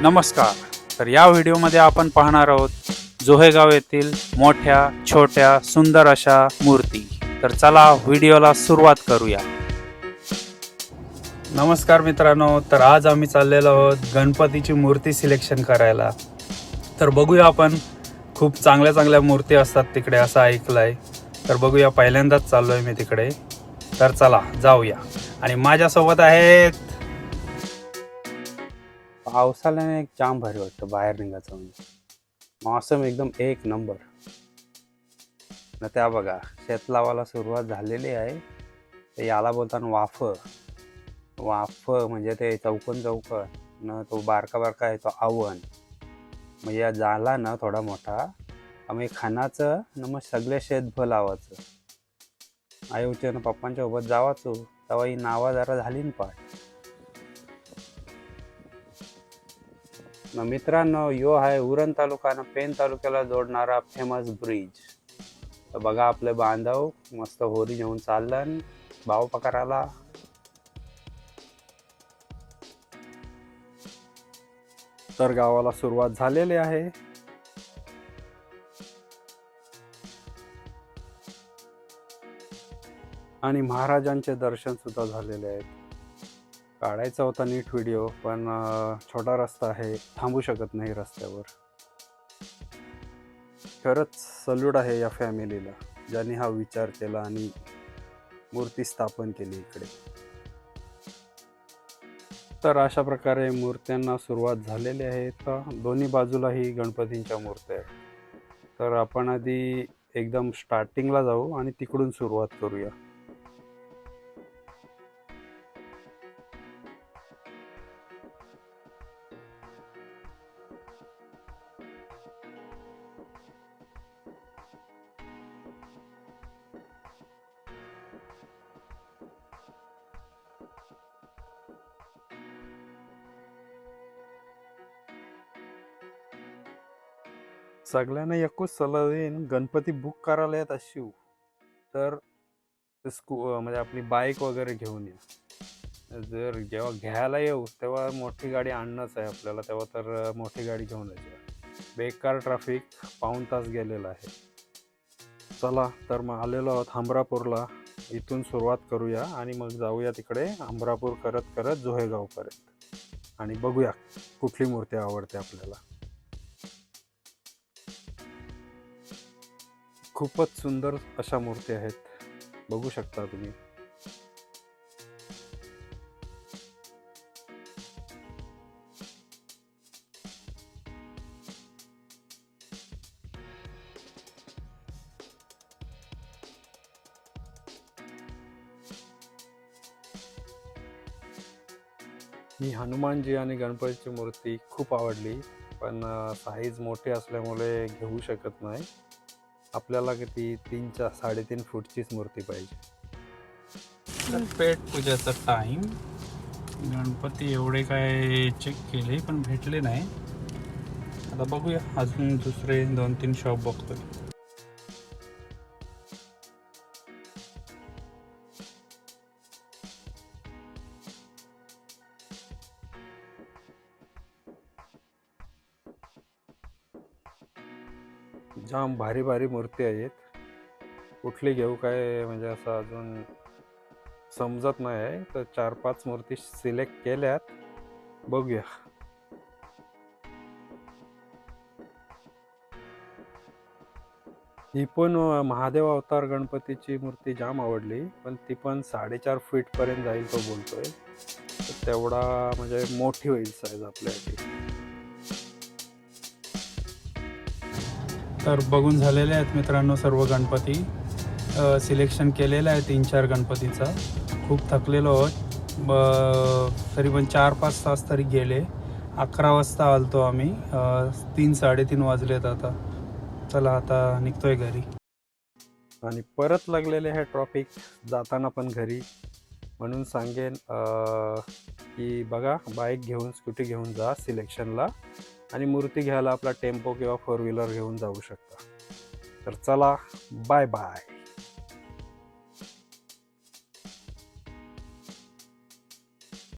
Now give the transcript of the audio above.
नमस्कार. तर या व्हिडिओमध्ये आपण पाहणार आहोत जोहेगाव येथील मोठ्या छोट्या सुंदर अशा मूर्ती. तर चला व्हिडिओला सुरुवात करूया. नमस्कार मित्रांनो तर आज आम्ही चाललेलो आहोत गणपतीची मूर्ती सिलेक्शन करायला. तर बघूया आपण खूप चांगल्या चांगल्या मूर्ती असतात तिकडे असं ऐकलंय. तर बघूया पहिल्यांदाच चाललोय मी तिकडे. तर चला जाऊया. आणि माझ्यासोबत आहेत पावसाळ्याने एक जाम भारी वाटतं बाहेर निघायचं म्हणजे. मौसम एकदम एक नंबर. न त्या बघा शेत लावायला सुरुवात झालेली आहे. ते याला बोलताना वाफ. वाफ म्हणजे ते चौकन चौकन. न तो बारका बारका आहे तो आवन मग म्हणजे या झाला ना थोडा मोठा. आम्ही खानाचं न मग सगळे शेतभ लावायचं. आईच्या ना पप्पांच्या सोबत जावाचो. तेव्हा ही नावा जरा झाली ना पाठ. मित्रांनो यो आहे उरण तालुका आणि पेन तालुक्याला जोडणारा फेमस ब्रिज तर बघा आपले बांधव मस्त होरी घेऊन चाललन भाव पकाराला तर गावाला सुरुवात झालेली आहे. आणि महाराजांचे दर्शन सुद्धा झालेले आहेत. काढायचा होता नीट व्हिडिओ पण छोटा रस्ता आहे. थांबू शकत नाही रस्त्यावर. खरंच सल्यूट आहे या फॅमिलीला ज्यांनी हा विचार केला आणि मूर्ती स्थापन केली इकडे. तर अशा प्रकारे मूर्त्यांना सुरुवात झालेली आहे. तर दोन्ही बाजूलाही गणपतींच्या मूर्त्या आहेत. तर आपण आधी एकदम स्टार्टिंगला जाऊ आणि तिकडून सुरुवात करूया. सगळ्यांना एकच सल्ला देईन गणपती बुक करायला येत अशी तर स्कू म्हणजे आपली बाईक वगैरे घेऊन या. जर जेव्हा घ्यायला येऊ तेव्हा मोठी गाडी आणणंच आहे आपल्याला तेव्हा तर मोठी गाडी घेऊन यायची. बेकार ट्रॅफिक पाऊण तास गेलेला आहे. चला तर मग आलेलो आहोत हमरापूरला. इथून सुरुवात करूया आणि मग जाऊया तिकडे हमरापूर करत करत जोहेगावपर्यंत. आणि बघूया कुठली मूर्ती आवडते आपल्याला. खूपच सुंदर अशा मूर्ती आहेत. बघू शकता तुम्ही. ही हनुमानजी आणि गणपतीची मूर्ती खूप आवडली पण साईज मोठी असल्यामुळे घेऊ शकत नाही. आपल्याला किती तीन चार साडेतीन फूटचीच मूर्ती पाहिजे. पेट पूजाचा टाइम गणपती एवढे काय चेक केले पण भेटले नाही. आता बघूया. अजून दुसरे दोन तीन शॉप बघतोय. जाम भारी भारी मूर्ती आहेत. कुठली घेऊ काय म्हणजे असं अजून समजत नाही आहे. तर चार पाच मूर्ती सिलेक्ट केल्यात. बघूया. ही पण महादेव अवतार गणपतीची मूर्ती जाम आवडली. पण ती पण साडेचार फीट पर्यंत जाईल तो बोलतोय. तेवढा म्हणजे मोठी होईल साईज आपल्यासाठी. तर बघून झालेले आहेत मित्रांनो सर्व गणपती. सिलेक्शन केलेलं आहे तीन चार गणपतीचा. खूप थकलेलो आहोत. ब तरी पण चार पाच तास तरी गेले. अकरा वाजता आलतो आम्ही. तीन साडेतीन वाजलेत आता. चला आता निघतोय घरी. आणि परत लागलेले हे ट्रॉफिक जाताना पण घरी. म्हणून सांगेन की बघा बाईक घेऊन स्कूटी घेऊन जा सिलेक्शनला आणि मूर्ती घ्यायला आपला टेम्पो किंवा फोर व्हीलर घेऊन जाऊ शकता. तर चला बाय बाय